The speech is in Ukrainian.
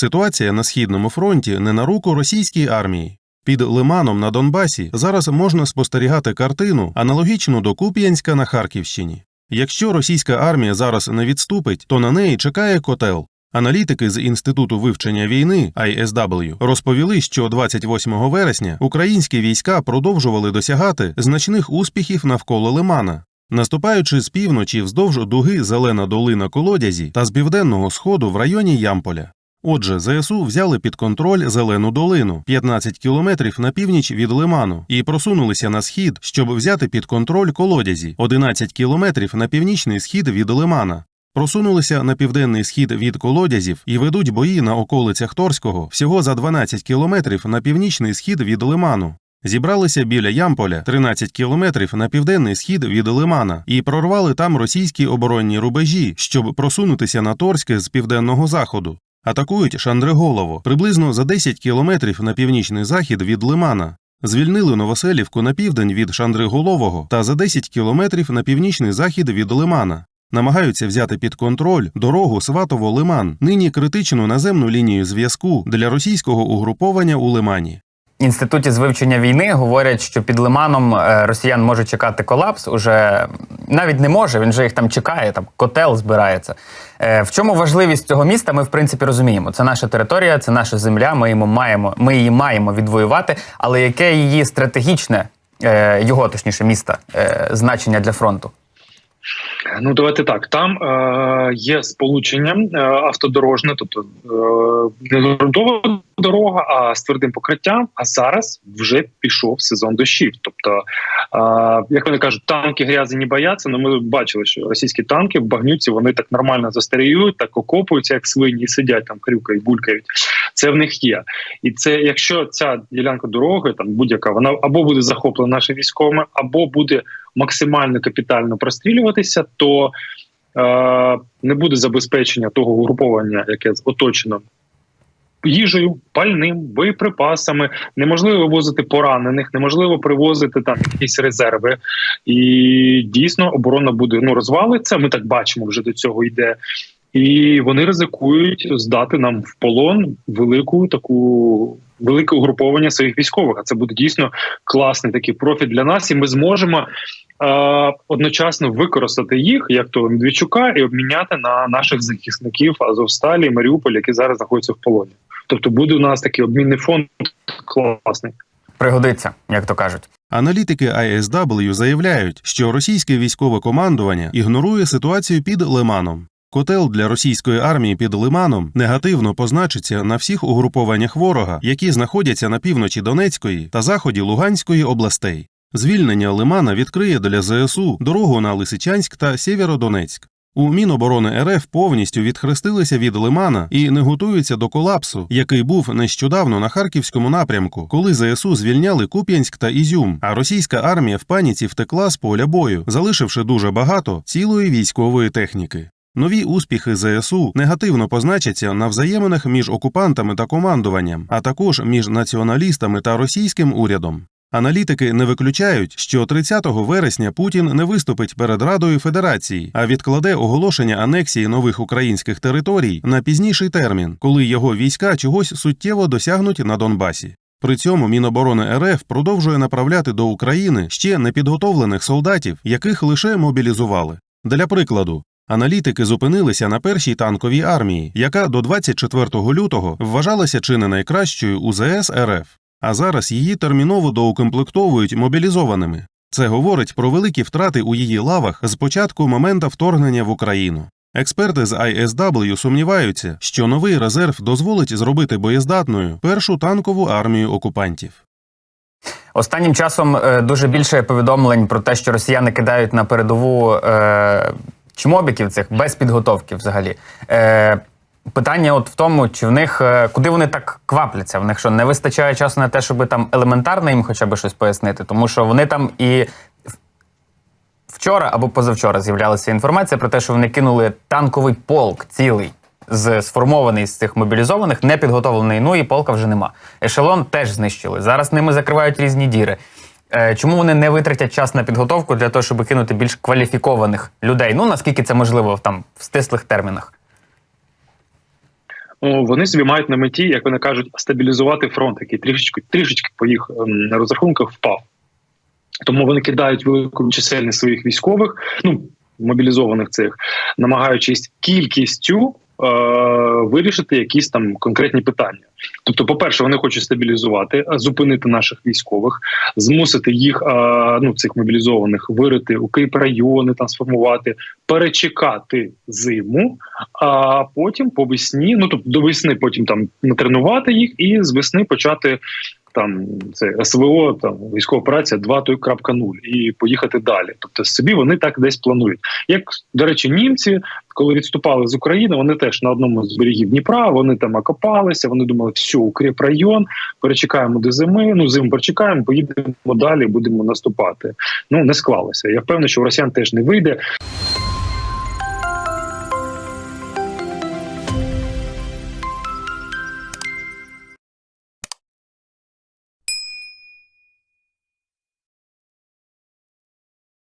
Ситуація на східному фронті не на руку російській армії. Під Лиманом на Донбасі зараз можна спостерігати картину, аналогічну до Куп'янська на Харківщині. Якщо російська армія зараз не відступить, то на неї чекає котел. Аналітики з Інституту вивчення війни ISW розповіли, що 28 вересня українські війська продовжували досягати значних успіхів навколо Лимана. Наступаючи з півночі вздовж дуги Зелена долина колодязі та з південного сходу в районі Ямполя. Отже, ЗСУ взяли під контроль Зелену долину 15 кілометрів на північ від Лиману і просунулися на схід, щоб взяти під контроль колодязі 11 кілометрів на північний схід від Лимана. Просунулися на південний схід від колодязів і ведуть бої на околицях Торського всього за 12 кілометрів на північний схід від Лиману. Зібралися біля Ямполя 13 кілометрів на південний схід від Лимана і прорвали там російські оборонні рубежі, щоб просунутися на Торське з південного заходу. Атакують Шандриголово приблизно за 10 кілометрів на північний захід від Лимана. Звільнили Новоселівку на південь від Шандриголового та за 10 кілометрів на північний захід від Лимана. Намагаються взяти під контроль дорогу Сватово-Лиман, нині критичну наземну лінію зв'язку для російського угруповання у Лимані. Інституті з вивчення війни говорять, що під лиманом е, росіян може чекати колапс. Уже навіть не може, він же їх там чекає, там котел збирається. Е, В чому важливість цього міста? Ми в принципі розуміємо. Це наша територія, це наша земля. Ми її маємо, ми її маємо відвоювати. Але яке її стратегічне, е, його точніше міста, значення для фронту? Ну, давайте так. Там е, є сполучення е, автодорожне, тобто е, не ґрунтова дорога, а з твердим покриттям. А зараз вже пішов сезон дощів. Тобто, е, як вони кажуть, танки грязи не бояться. Ну ми бачили, що російські танки в багнюці вони так нормально застаріють, так окопуються, як свині, і сидять там, хрюкають, булькають. Це в них є. І це якщо ця ділянка дороги, там будь-яка, вона або буде захоплена нашими військовими, або буде максимально капітально прострілюватися, то е, не буде забезпечення того угруповання, яке оточено їжею, пальним, боєприпасами. Неможливо вивозити поранених, неможливо привозити там якісь резерви. І дійсно оборона буде ну розвалиться. Ми так бачимо, вже до цього йде. І вони ризикують здати нам в полон велику таку велике угруповання своїх військових. А це буде дійсно класний такий профіт для нас, і ми зможемо одночасно використати їх, як то Медведчука, і обміняти на наших захисників Азовсталі, Маріуполь, які зараз знаходяться в полоні. Тобто буде у нас такий обмінний фонд класний. Пригодиться, як то кажуть. Аналітики ISW заявляють, що російське військове командування ігнорує ситуацію під Лиманом. Котел для російської армії під Лиманом негативно позначиться на всіх угрупованнях ворога, які знаходяться на півночі Донецької та заході Луганської областей. Звільнення Лимана відкриє для ЗСУ дорогу на Лисичанськ та Сєвєродонецьк. У Міноборони РФ повністю відхрестилися від Лимана і не готуються до колапсу, який був нещодавно на харківському напрямку, коли ЗСУ звільняли Куп'янськ та Ізюм, а російська армія в паніці втекла з поля бою, залишивши дуже багато цілої військової техніки. Нові успіхи ЗСУ негативно позначаться на взаєминах між окупантами та командуванням, а також між націоналістами та російським урядом. Аналітики не виключають, що 30 вересня Путін не виступить перед Радою Федерації, а відкладе оголошення анексії нових українських територій на пізніший термін, коли його війська чогось суттєво досягнуть на Донбасі. При цьому Міноборони РФ продовжує направляти до України ще непідготовлених солдатів, яких лише мобілізували. Для прикладу, Аналітики зупинилися на першій танковій армії, яка до 24 лютого вважалася чи не найкращою у ЗС РФ, а зараз її терміново доукомплектовують мобілізованими. Це говорить про великі втрати у її лавах з початку моменту вторгнення в Україну. Експерти з ISW сумніваються, що новий резерв дозволить зробити боєздатною першу танкову армію окупантів. Останнім часом е, дуже більше повідомлень про те, що росіяни кидають на передову е, чмобіків цих без підготовки взагалі. Е, Питання от в тому, чи в них е, куди вони так квапляться? В них що не вистачає часу на те, щоб там елементарно їм хоча б щось пояснити, тому що вони там і вчора або позавчора з'являлася інформація про те, що вони кинули танковий полк цілий. З сформований з цих мобілізованих, непідготовлений. Ну і полка вже нема. Ешелон теж знищили. Зараз ними закривають різні діри. Е, Чому вони не витратять час на підготовку для того, щоб кинути більш кваліфікованих людей? Ну наскільки це можливо там в стислих термінах? О, вони собі мають на меті, як вони кажуть, стабілізувати фронт, який трішечки трішечки по їх ем, розрахунках впав. Тому вони кидають велику чисельність своїх військових, ну мобілізованих цих, намагаючись кількістю е- вирішити якісь там конкретні питання. Тобто, по-перше, вони хочуть стабілізувати, е, зупинити наших військових, змусити їх, е, ну цих мобілізованих, вирити укріп райони, там сформувати, перечекати зиму, а потім по весні, ну тобто до весни, потім там натренувати їх, і з весни почати там це СВО, там військова операція 2.0 і поїхати далі. Тобто собі вони так десь планують. Як до речі, німці, коли відступали з України, вони теж на одному з берегів Дніпра, вони там окопалися, вони думали, все, укріп район, перечекаємо до зими. Ну зиму перечекаємо, поїдемо далі, будемо наступати. Ну не склалося. Я впевнений, що у росіян теж не вийде.